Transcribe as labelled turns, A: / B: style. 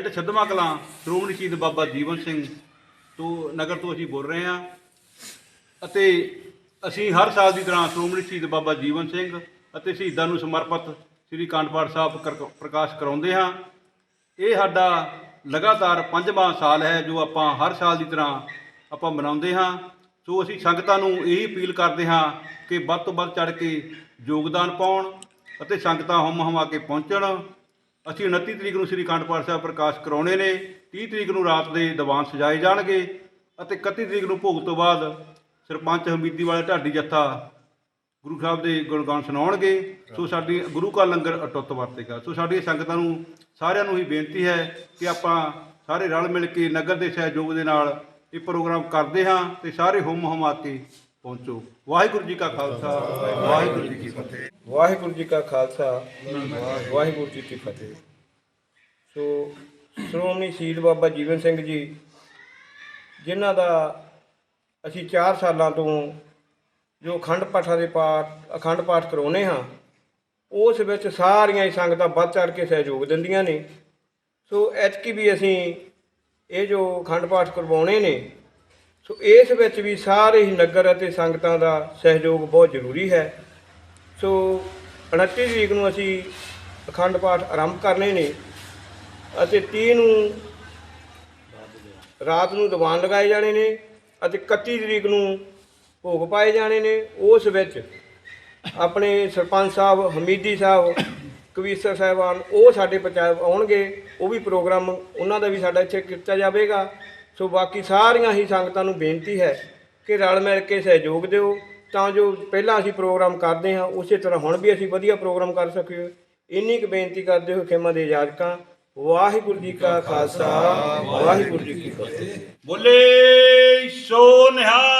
A: ਪਿੰਡ ਛੱਦਮਾ ਕਲਾਂ, ਸ਼੍ਰੋਮਣੀ ਸ਼ਹੀਦ ਬਾਬਾ ਜੀਵਨ ਸਿੰਘ ਤੋਂ, ਨਗਰ ਤੋਂ ਅਸੀਂ ਬੋਲ ਰਹੇ ਹਾਂ। ਅਤੇ ਅਸੀਂ ਹਰ ਸਾਲ ਦੀ ਤਰ੍ਹਾਂ ਸ਼੍ਰੋਮਣੀ ਸ਼ਹੀਦ ਬਾਬਾ ਜੀਵਨ ਸਿੰਘ ਅਤੇ ਸ਼ਹੀਦਾਂ ਨੂੰ ਸਮਰਪਿਤ ਸ੍ਰੀ ਅਖੰਡ ਪਾਠ ਸਾਹਿਬ ਕਰ- ਪ੍ਰਕਾਸ਼ ਕਰਾਉਂਦੇ ਹਾਂ। ਇਹ ਸਾਡਾ ਲਗਾਤਾਰ ਪੰਜਵਾਂ ਸਾਲ ਹੈ, ਜੋ ਆਪਾਂ ਹਰ ਸਾਲ ਦੀ ਤਰ੍ਹਾਂ ਆਪਾਂ ਮਨਾਉਂਦੇ ਹਾਂ। ਸੋ ਅਸੀਂ ਸੰਗਤਾਂ ਨੂੰ ਇਹ ਅਪੀਲ ਕਰਦੇ ਹਾਂ ਕਿ ਵੱਧ ਤੋਂ ਵੱਧ ਚੜ ਕੇ ਯੋਗਦਾਨ ਪਾਉਣ ਅਤੇ ਸੰਗਤਾਂ ਹਮ ਹਮਾ ਕੇ ਪਹੁੰਚਣ। ਅਸੀਂ 29 ਤਰੀਕ ਨੂੰ ਸ੍ਰੀ ਅਖੰਡ ਪਾਠ ਸਾਹਿਬ ਪ੍ਰਕਾਸ਼ ਕਰਾਉਣੇ ਨੇ 30 ਤਰੀਕ ਨੂੰ ਰਾਤ ਦੇ ਦੀਵਾਨ ਸਜਾਏ ਜਾਣਗੇ ਅਤੇ 31 ਤਰੀਕ ਨੂੰ ਭੋਗ ਤੋਂ ਬਾਅਦ ਸਰਪੰਚ ਹਮੀਦੀ ਵਾਲੇ ਢਾਡੀ ਜੱਥਾ ਗੁਰੂ ਸਾਹਿਬ ਦੇ ਗੁਣਗਾਨ ਸੁਣਾਉਣਗੇ। ਸੋ ਸਾਡੀ ਗੁਰੂ ਕਾ ਲੰਗਰ ਅਟੁੱਟ ਵਰਤੇਗਾ। ਸੋ ਸਾਡੀ ਸੰਗਤਾਂ ਨੂੰ ਸਾਰਿਆਂ ਨੂੰ ਹੀ ਬੇਨਤੀ ਹੈ ਕਿ ਆਪਾਂ ਸਾਰੇ ਰਲ ਮਿਲ ਕੇ ਨਗਰ ਦੇ ਸਹਿਯੋਗ ਦੇ ਨਾਲ ਇਹ ਪ੍ਰੋਗਰਾਮ ਕਰਦੇ ਹਾਂ ਤੇ ਸਾਰੇ ਹੁਮ ਹਮਾ ਕੇ ਪਹੁੰਚੋ। ਵਾਹਿਗੁਰੂ ਜੀ ਕਾ ਖਾਲਸਾ, ਵਾਹਿਗੁਰੂ ਜੀ ਕੀ ਫਤਿਹ।
B: ਵਾਹਿਗੁਰੂ ਜੀ ਕਾ ਖਾਲਸਾ, ਵਾਹਿਗੁਰੂ ਜੀ ਕੀ ਫਤਿਹ। ਸੋ, ਸ਼੍ਰੋਮਣੀ ਸ਼ਹੀਦ ਬਾਬਾ ਜੀਵਨ ਸਿੰਘ ਜੀ, ਜਿਨ੍ਹਾਂ ਦਾ ਅਸੀਂ 4 ਸਾਲਾਂ ਤੋਂ ਜੋ ਅਖੰਡ ਪਾਠਾਂ ਦੇ ਪਾਠ, ਅਖੰਡ ਪਾਠ ਕਰਾਉਨੇ ਹਾਂ, ਉਸ ਵਿੱਚ ਸਾਰੀਆਂ ਹੀ ਸੰਗਤਾਂ ਵੱਧ ਚੜ ਕੇ ਸਹਿਯੋਗ ਦਿੰਦੀਆਂ ਨੇ। ਸੋ, ਐਤਕੀ ਵੀ ਅਸੀਂ ਇਹ ਜੋ ਅਖੰਡ ਪਾਠ ਕਰਵਾਉਣੇ ਨੇ ਸੋ ਇਸ ਵਿੱਚ ਵੀ ਸਾਰੇ ਹੀ ਨਗਰ ਅਤੇ ਸੰਗਤਾਂ ਦਾ ਸਹਿਯੋਗ ਬਹੁਤ ਜ਼ਰੂਰੀ ਹੈ। ਸੋ 29 ਤਰੀਕ ਨੂੰ ਅਸੀਂ ਅਖੰਡ ਪਾਠ ਆਰੰਭ ਕਰਨੇ ਨੇ ਅਤੇ 30 ਨੂੰ ਰਾਤ ਨੂੰ ਦੀਵਾਨ ਲਗਾਏ ਜਾਣੇ ਨੇ ਅਤੇ 31 ਤਰੀਕ ਨੂੰ ਭੋਗ ਪਾਏ ਜਾਣੇ ਨੇ। ਉਸ ਵਿੱਚ ਆਪਣੇ ਸਰਪੰਚ ਸਾਹਿਬ, ਹਮੀਦੀ ਸਾਹਿਬ, ਕਵੀਸਰ ਸਾਹਿਬਾਨ ਉਹ ਸਾਡੇ ਪਹੁੰਚਾ, ਆਉਣਗੇ। ਉਹ ਵੀ ਪ੍ਰੋਗਰਾਮ, ਉਹਨਾਂ ਦਾ ਵੀ ਸਾਡਾ ਇੱਥੇ ਕੀਤਾ ਜਾਵੇਗਾ। ਸੋ ਬਾਕੀ ਸਾਰੀਆਂ ਹੀ ਸੰਗਤਾਂ ਨੂੰ ਬੇਨਤੀ ਹੈ ਕਿ ਰਲ ਮਿਲ ਕੇ ਸਹਿਯੋਗ ਦਿਓ, ਤਾਂ ਜੋ ਪਹਿਲਾਂ ਅਸੀਂ ਪ੍ਰੋਗਰਾਮ ਕਰਦੇ ਹਾਂ, ਉਸੇ ਤਰ੍ਹਾਂ ਹੁਣ ਵੀ ਅਸੀਂ ਵਧੀਆ ਪ੍ਰੋਗਰਾਮ ਕਰ ਸਕੀਏ। ਇੰਨੀ ਕੁ ਬੇਨਤੀ ਕਰਦੇ ਹੋ ਖੇਮਾ ਦੇ ਇਜਾਜ਼ਤਾਂ ਵਾਹਿਗੁਰੂ ਜੀ ਕਾ ਖਾਲਸਾ, ਵਾਹਿਗੁਰੂ ਜੀ ਕੀ ਫਤਿਹ।
A: ਬੋਲੇ ਸੋ ਨਿਹਾਲ।